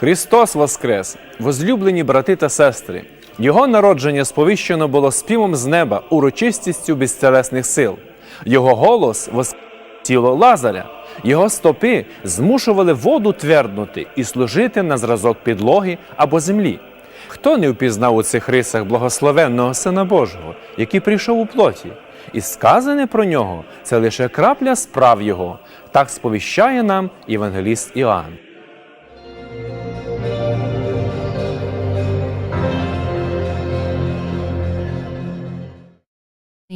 Христос Воскрес! Возлюблені брати та сестри! Його народження сповіщено було співом з неба, урочистістю безтелесних сил. Його голос воскрес тіло Лазаря. Його стопи змушували воду тверднути і служити на зразок підлоги або землі. Хто не впізнав у цих рисах благословенного Сина Божого, який прийшов у плоті? І сказане про нього це лише крапля справ Його. Так сповіщає нам Євангеліст Іоанн.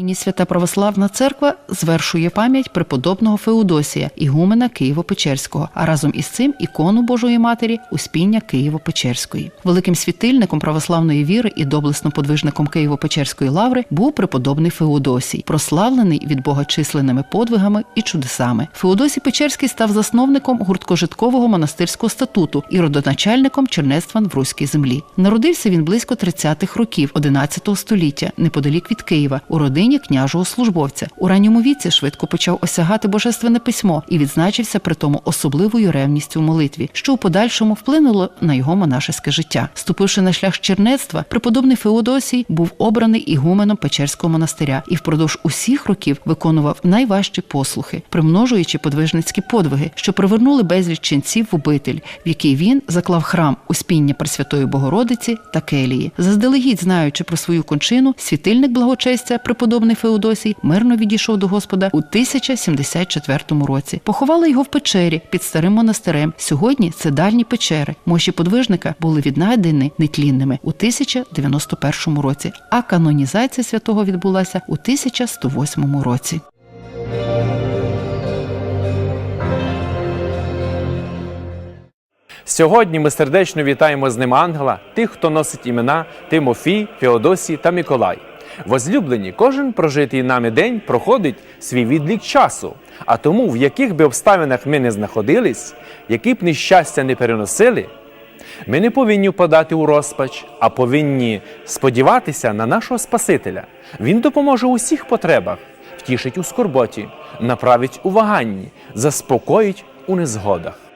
Нині Свята Православна Церква звершує пам'ять преподобного Феодосія, ігумена Києво-Печерського, а разом із цим ікону Божої Матері Успіння Києво-Печерської. Великим світильником православної віри і доблесним подвижником Києво-Печерської лаври був преподобний Феодосій, прославлений від Бога численними подвигами і чудесами. Феодосій Печерський став засновником гурткожиткового монастирського статуту і родоначальником чернецтва в руській землі. Народився він близько 30-х років 11 століття, неподалік від Києва, у родині княжого службовця. У ранньому віці швидко почав осягати божественне письмо і відзначився при тому особливою ревністю в молитві, що у подальшому вплинуло на його монашеське життя. Ступивши на шлях чернецтва, преподобний Феодосій був обраний ігуменом Печерського монастиря і впродовж усіх років виконував найважчі послухи, примножуючи подвижницькі подвиги, що привернули безліч ченців в обитель, в який він заклав храм Успіння Пресвятої Богородиці та Келії. Заздалегідь знаючи про свою кончину, світильник благочестя, преподобний Феодосій, мирно відійшов до Господа у 1074 році. Поховали його в печері під старим монастирем. Сьогодні це дальні печери. Мощі подвижника були віднайдені нетлінними у 1091 році, а канонізація святого відбулася у 1108 році. Сьогодні ми сердечно вітаємо з ним ангела, тих, хто носить імена Тимофій, Феодосій та Миколай. Возлюблені, кожен прожитий нами день проходить свій відлік часу. А тому, в яких би обставинах ми не знаходились, які б нещастя не переносили, ми не повинні впадати у розпач, а повинні сподіватися на нашого Спасителя. Він допоможе у всіх потребах, втішить у скорботі, направить у ваганні, заспокоїть у незгодах.